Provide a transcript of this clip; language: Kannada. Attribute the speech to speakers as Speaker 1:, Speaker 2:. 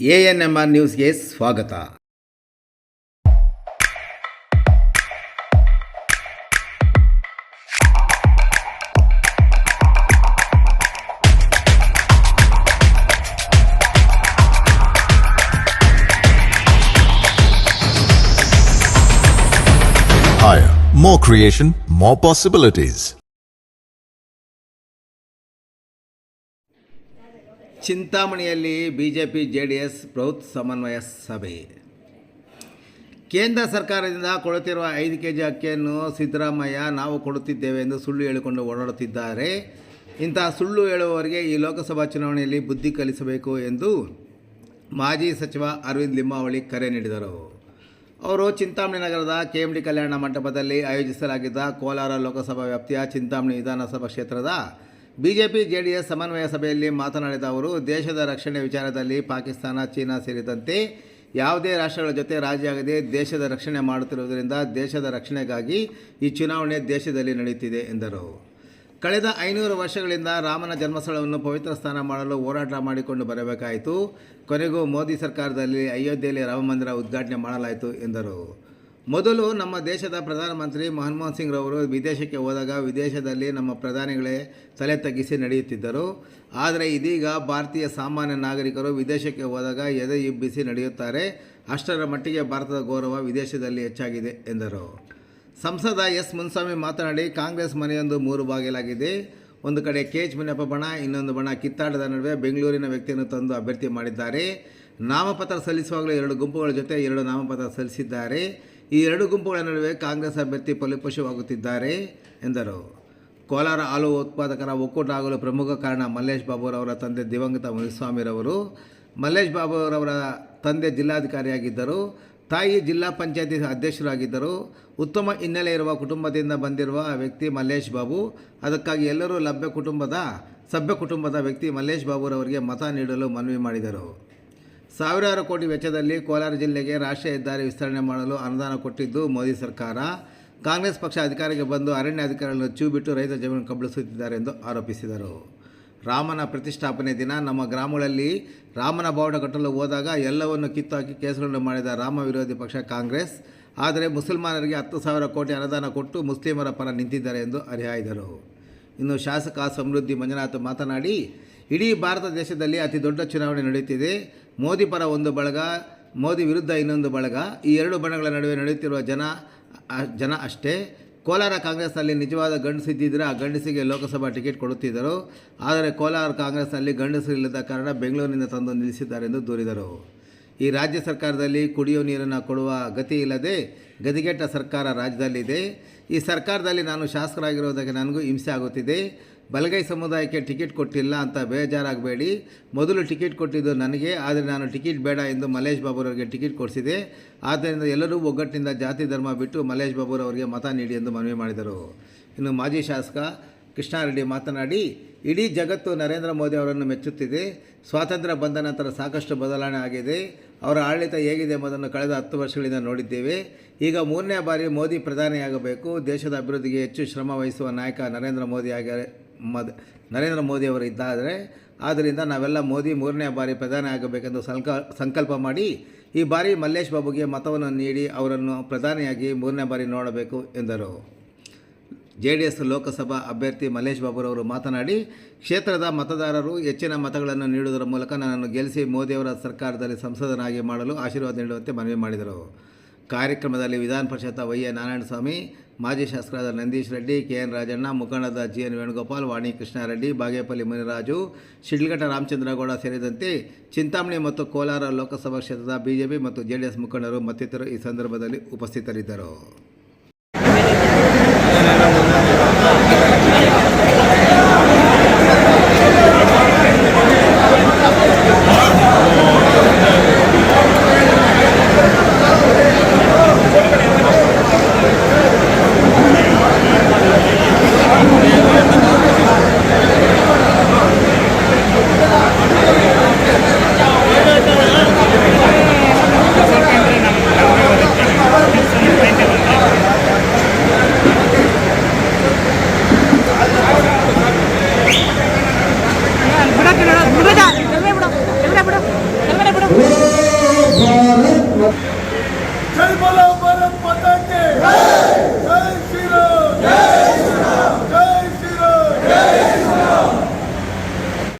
Speaker 1: ಎ ಎನ್ ಎಮ್ ಆರ್ ನ್ಯೂಸ್ಗೆ ಸ್ವಾಗತ
Speaker 2: Higher, more creation, more possibilities.
Speaker 1: ಚಿಂತಾಮಣಿಯಲ್ಲಿ ಬಿಜೆಪಿ ಜೆ ಡಿ ಎಸ್ ಬೃಹತ್ ಸಮನ್ವಯ ಸಭೆ. ಕೇಂದ್ರ ಸರ್ಕಾರದಿಂದ ಕೊಡುತ್ತಿರುವ ಐದು ಕೆ ಜಿ ಅಕ್ಕಿಯನ್ನು ಸಿದ್ದರಾಮಯ್ಯ ನಾವು ಕೊಡುತ್ತಿದ್ದೇವೆ ಎಂದು ಸುಳ್ಳು ಹೇಳಿಕೊಂಡು ಓಡಾಡುತ್ತಿದ್ದಾರೆ. ಇಂತಹ ಸುಳ್ಳು ಹೇಳುವವರಿಗೆ ಈ ಲೋಕಸಭಾ ಚುನಾವಣೆಯಲ್ಲಿ ಬುದ್ಧಿ ಕಲಿಸಬೇಕು ಎಂದು ಮಾಜಿ ಸಚಿವ ಅರವಿಂದ್ ಲಿಂಬಾವಳಿ ಕರೆ ನೀಡಿದರು. ಅವರು ಚಿಂತಾಮಣಿ ನಗರದ ಕೆ ಎಂ ಡಿ ಕಲ್ಯಾಣ ಮಂಟಪದಲ್ಲಿ ಆಯೋಜಿಸಲಾಗಿದ್ದ ಕೋಲಾರ ಲೋಕಸಭಾ ವ್ಯಾಪ್ತಿಯ ಚಿಂತಾಮಣಿ ವಿಧಾನಸಭಾ ಕ್ಷೇತ್ರದ ಬಿಜೆಪಿ ಜೆಡಿಎಸ್ ಸಮನ್ವಯ ಸಭೆಯಲ್ಲಿ ಮಾತನಾಡಿದ ಅವರು, ದೇಶದ ರಕ್ಷಣೆ ವಿಚಾರದಲ್ಲಿ ಪಾಕಿಸ್ತಾನ, ಚೀನಾ ಸೇರಿದಂತೆ ಯಾವುದೇ ರಾಷ್ಟ್ರಗಳ ಜೊತೆ ರಾಜಿಯಾಗದೆ ದೇಶದ ರಕ್ಷಣೆ ಮಾಡುತ್ತಿರುವುದರಿಂದ ದೇಶದ ರಕ್ಷಣೆಗಾಗಿ ಈ ಚುನಾವಣೆ ದೇಶದಲ್ಲಿ ನಡೆಯುತ್ತಿದೆ ಎಂದರು. ಕಳೆದ ಐನೂರು ವರ್ಷಗಳಿಂದ ರಾಮನ ಜನ್ಮಸ್ಥಳವನ್ನು ಪವಿತ್ರ ಸ್ಥಾನ ಮಾಡಲು ಹೋರಾಟ ಮಾಡಿಕೊಂಡು ಬರಬೇಕಾಯಿತು. ಕೊನೆಗೂ ಮೋದಿ ಸರ್ಕಾರದಲ್ಲಿ ಅಯೋಧ್ಯೆಯಲ್ಲಿ ರಾಮಮಂದಿರ ಉದ್ಘಾಟನೆ ಮಾಡಲಾಯಿತು ಎಂದರು. ಮೊದಲು ನಮ್ಮ ದೇಶದ ಪ್ರಧಾನಮಂತ್ರಿ ಮನಮೋಹನ್ ಸಿಂಗ್ ರವರು ವಿದೇಶಕ್ಕೆ ಹೋದಾಗ ವಿದೇಶದಲ್ಲಿ ನಮ್ಮ ಪ್ರಧಾನಿಗಳೇ ತಲೆ ತಗ್ಗಿಸಿ ನಡೆಯುತ್ತಿದ್ದರು. ಆದರೆ ಇದೀಗ ಭಾರತೀಯ ಸಾಮಾನ್ಯ ನಾಗರಿಕರು ವಿದೇಶಕ್ಕೆ ಹೋದಾಗ ಎದೆ ಇಬ್ಬಿಸಿ ನಡೆಯುತ್ತಾರೆ. ಅಷ್ಟರ ಮಟ್ಟಿಗೆ ಭಾರತದ ಗೌರವ ವಿದೇಶದಲ್ಲಿ ಹೆಚ್ಚಾಗಿದೆ ಎಂದರು. ಸಂಸದ ಎಸ್ ಮುನ್ಸ್ವಾಮಿ ಮಾತನಾಡಿ, ಕಾಂಗ್ರೆಸ್ ಮನೆಯೊಂದು ಮೂರು ಬಾಗಿಲಾಗಿದೆ. ಒಂದು ಕಡೆ ಕೆ ಎಚ್ ಮುನಿಯಪ್ಪ ಬಣ, ಇನ್ನೊಂದು ಬಣ ಕಿತ್ತಾಡದ ನಡುವೆ ಬೆಂಗಳೂರಿನ ವ್ಯಕ್ತಿಯನ್ನು ತಂದು ಅಭ್ಯರ್ಥಿ ಮಾಡಿದ್ದಾರೆ. ನಾಮಪತ್ರ ಸಲ್ಲಿಸುವಾಗಲೂ ಎರಡು ಗುಂಪುಗಳ ಜೊತೆ ಎರಡು ನಾಮಪತ್ರ ಸಲ್ಲಿಸಿದ್ದಾರೆ. ಈ ಎರಡು ಗುಂಪುಗಳ ನಡುವೆ ಕಾಂಗ್ರೆಸ್ ಅಭ್ಯರ್ಥಿ ಫಲಿಪಶುವಾಗುತ್ತಿದ್ದಾರೆ ಎಂದರು. ಕೋಲಾರ ಹಾಲು ಉತ್ಪಾದಕರ ಒಕ್ಕೂಟ ಆಗಲು ಪ್ರಮುಖ ಕಾರಣ ಮಲ್ಲೇಶ್ ಬಾಬುರವರ ತಂದೆ ದಿವಂಗತ ಮುನಿಸ್ವಾಮಿರವರು. ಮಲ್ಲೇಶ್ ಬಾಬುರವರ ತಂದೆ ಜಿಲ್ಲಾಧಿಕಾರಿಯಾಗಿದ್ದರು. ತಾಯಿ ಜಿಲ್ಲಾ ಪಂಚಾಯತಿ ಅಧ್ಯಕ್ಷರಾಗಿದ್ದರು. ಉತ್ತಮ ಹಿನ್ನೆಲೆ ಇರುವ ಕುಟುಂಬದಿಂದ ಬಂದಿರುವ ವ್ಯಕ್ತಿ ಮಲ್ಲೇಶ್ ಬಾಬು. ಅದಕ್ಕಾಗಿ ಎಲ್ಲರೂ ಲಭ್ಯ ಕುಟುಂಬದ, ಸಭ್ಯ ಕುಟುಂಬದ ವ್ಯಕ್ತಿ ಮಲ್ಲೇಶ್ ಬಾಬುರವರಿಗೆ ಮತ ನೀಡಲು ಮನವಿ ಮಾಡಿದರು. ಸಾವಿರಾರು ಕೋಟಿ ವೆಚ್ಚದಲ್ಲಿ ಕೋಲಾರ ಜಿಲ್ಲೆಗೆ ರಾಷ್ಟ್ರೀಯ ಹೆದ್ದಾರಿ ವಿಸ್ತರಣೆ ಮಾಡಲು ಅನುದಾನ ಕೊಟ್ಟಿದ್ದು ಮೋದಿ ಸರ್ಕಾರ. ಕಾಂಗ್ರೆಸ್ ಪಕ್ಷ ಅಧಿಕಾರಕ್ಕೆ ಬಂದು ಅರಣ್ಯ ಅಧಿಕಾರಿಗಳನ್ನು ಚೂ ಬಿಟ್ಟು ರೈತ ಜಮೀನು ಕಬಳಿಸುತ್ತಿದ್ದಾರೆ ಎಂದು ಆರೋಪಿಸಿದರು. ರಾಮನ ಪ್ರತಿಷ್ಠಾಪನೆ ದಿನ ನಮ್ಮ ಗ್ರಾಮಗಳಲ್ಲಿ ರಾಮನ ಬಾವುಟ ಕಟ್ಟಲು ಹೋದಾಗ ಎಲ್ಲವನ್ನು ಕಿತ್ತಾಕಿ ಕೇಸುಗಳನ್ನು ಮಾಡಿದ ರಾಮ ವಿರೋಧಿ ಪಕ್ಷ ಕಾಂಗ್ರೆಸ್. ಆದರೆ ಮುಸಲ್ಮಾನರಿಗೆ ಹತ್ತು ಸಾವಿರ ಕೋಟಿ ಅನುದಾನ ಕೊಟ್ಟು ಮುಸ್ಲಿಮರ ಪರ ನಿಂತಿದ್ದಾರೆ ಎಂದು ಅರಿಹಾಯಿದರು ಇನ್ನು ಶಾಸಕ ಸಮೃದ್ಧಿ ಮಂಜುನಾಥ್ ಮಾತನಾಡಿ, ಇಡೀ ಭಾರತ ದೇಶದಲ್ಲಿ ಅತಿ ದೊಡ್ಡ ಚುನಾವಣೆ ನಡೆಯುತ್ತಿದೆ. ಮೋದಿ ಪರ ಒಂದು ಬಳಗ, ಮೋದಿ ವಿರುದ್ಧ ಇನ್ನೊಂದು ಬಳಗ. ಈ ಎರಡು ಬಣಗಳ ನಡುವೆ ನಡೆಯುತ್ತಿರುವ ಜನ ಜನ ಅಷ್ಟೇ. ಕೋಲಾರ ಕಾಂಗ್ರೆಸ್ನಲ್ಲಿ ನಿಜವಾದ ಗಂಡಸಿದ್ದಿದ್ದರೆ ಆ ಗಂಡಸಿಗೆ ಲೋಕಸಭಾ ಟಿಕೆಟ್ ಕೊಡುತ್ತಿದ್ದರು. ಆದರೆ ಕೋಲಾರ ಕಾಂಗ್ರೆಸ್ನಲ್ಲಿ ಗಂಡಸರಿಲ್ಲದ ಕಾರಣ ಬೆಂಗಳೂರಿನಿಂದ ತಂದು ನಿಲ್ಲಿಸಿದ್ದಾರೆ ಎಂದು ದೂರಿದರು. ಈ ರಾಜ್ಯ ಸರ್ಕಾರದಲ್ಲಿ ಕುಡಿಯುವ ನೀರನ್ನು ಕೊಡುವ ಗತಿ ಇಲ್ಲದೆ ಗದಿಗೆಟ್ಟ ಸರ್ಕಾರ ರಾಜ್ಯದಲ್ಲಿದೆ. ಈ ಸರ್ಕಾರದಲ್ಲಿ ನಾನು ಶಾಸಕರಾಗಿರೋದಕ್ಕೆ ನನಗೂ ಹಿಂಸೆ ಆಗುತ್ತಿದೆ. ಬಲಗೈ ಸಮುದಾಯಕ್ಕೆ ಟಿಕೆಟ್ ಕೊಟ್ಟಿಲ್ಲ ಅಂತ ಬೇಜಾರಾಗಬೇಡಿ. ಮೊದಲು ಟಿಕೆಟ್ ಕೊಟ್ಟಿದ್ದು ನನಗೆ, ಆದರೆ ನಾನು ಟಿಕೆಟ್ ಬೇಡ ಎಂದು ಮಲ್ಲೇಶ್ ಬಾಬುರವರಿಗೆ ಟಿಕೆಟ್ ಕೊಡಿಸಿದೆ. ಆದ್ದರಿಂದ ಎಲ್ಲರೂ ಒಗ್ಗಟ್ಟಿನಿಂದ ಜಾತಿ ಧರ್ಮ ಬಿಟ್ಟು ಮಲೇಶ್ ಬಾಬುರವರಿಗೆ ಮತ ನೀಡಿ ಎಂದು ಮನವಿ ಮಾಡಿದರು. ಇನ್ನು ಮಾಜಿ ಶಾಸಕ ಕೃಷ್ಣಾರೆಡ್ಡಿ ಮಾತನಾಡಿ, ಇಡೀ ಜಗತ್ತು ನರೇಂದ್ರ ಮೋದಿ ಅವರನ್ನು ಮೆಚ್ಚುತ್ತಿದೆ. ಸ್ವಾತಂತ್ರ್ಯ ಬಂದ ನಂತರ ಸಾಕಷ್ಟು ಬದಲಾವಣೆ ಆಗಿದೆ. ಅವರ ಆಡಳಿತ ಹೇಗಿದೆ ಎಂಬುದನ್ನು ಕಳೆದ ಹತ್ತು ವರ್ಷಗಳಿಂದ ನೋಡಿದ್ದೇವೆ. ಈಗ ಮೂರನೇ ಬಾರಿ ಮೋದಿ ಪ್ರಧಾನಿಯಾಗಬೇಕು. ದೇಶದ ಅಭಿವೃದ್ಧಿಗೆ ಹೆಚ್ಚು ಶ್ರಮ ವಹಿಸುವ ನಾಯಕ ನರೇಂದ್ರ ಮೋದಿ ಆಗ, ಮದ್, ನರೇಂದ್ರ ಮೋದಿ ಅವರು ಇದ್ದಾದರೆ ಆದ್ದರಿಂದ ನಾವೆಲ್ಲ ಮೋದಿ ಮೂರನೇ ಬಾರಿ ಪ್ರಧಾನಿ ಆಗಬೇಕೆಂದು ಸಂಕ, ಸಂಕಲ್ಪ ಮಾಡಿ, ಈ ಬಾರಿ ಮಲ್ಲೇಶ್ ಬಾಬುಗೆ ಮತವನ್ನು ನೀಡಿ ಅವರನ್ನು ಪ್ರಧಾನಿಯಾಗಿ ಮೂರನೇ ಬಾರಿ ನೋಡಬೇಕು ಎಂದರು. ಜೆ ಡಿ ಎಸ್ ಲೋಕಸಭಾ ಅಭ್ಯರ್ಥಿ ಮಲ್ಲೇಶ್ ಬಾಬುರವರು ಮಾತನಾಡಿ, ಕ್ಷೇತ್ರದ ಮತದಾರರು ಹೆಚ್ಚಿನ ಮತಗಳನ್ನು ನೀಡುವುದರ ಮೂಲಕ ನನ್ನನ್ನು ಗೆಲ್ಲಿಸಿ ಮೋದಿಯವರ ಸರ್ಕಾರದಲ್ಲಿ ಸಂಸದನಾಗಿ ಮಾಡಲು ಆಶೀರ್ವಾದ ನೀಡುವಂತೆ ಮನವಿ ಮಾಡಿದರು. ಕಾರ್ಯಕ್ರಮದಲ್ಲಿ ವಿಧಾನ ಪರಿಷತ್ ವೈ ಎ ನಾರಾಯಣಸ್ವಾಮಿ, ಮಾಜಿ ಶಾಸಕರಾದ ನಂದೀಶ್ ರೆಡ್ಡಿ, ಕೆ ಎನ್ ರಾಜಣ್ಣ ಮುಖಂಡದ ಜಿ ಎನ್ ವೇಣುಗೋಪಾಲ್, ವಾಣಿ ಕೃಷ್ಣಾರೆಡ್ಡಿ, ಬಾಗೇಪಲ್ಲಿ ಮುನಿರಾಜು, ಶಿಡ್ಲಘಟ್ಟ ರಾಮಚಂದ್ರಗೌಡ ಸೇರಿದಂತೆ ಚಿಂತಾಮಣಿ ಮತ್ತು ಕೋಲಾರ ಲೋಕಸಭಾ ಕ್ಷೇತ್ರದ ಬಿಜೆಪಿ ಮತ್ತು ಜೆಡಿಎಸ್ ಮುಖಂಡರು ಮತ್ತಿತರರು ಈ ಸಂದರ್ಭದಲ್ಲಿ ಉಪಸ್ಥಿತರಿದ್ದರು.
Speaker 3: Bolão, bolão!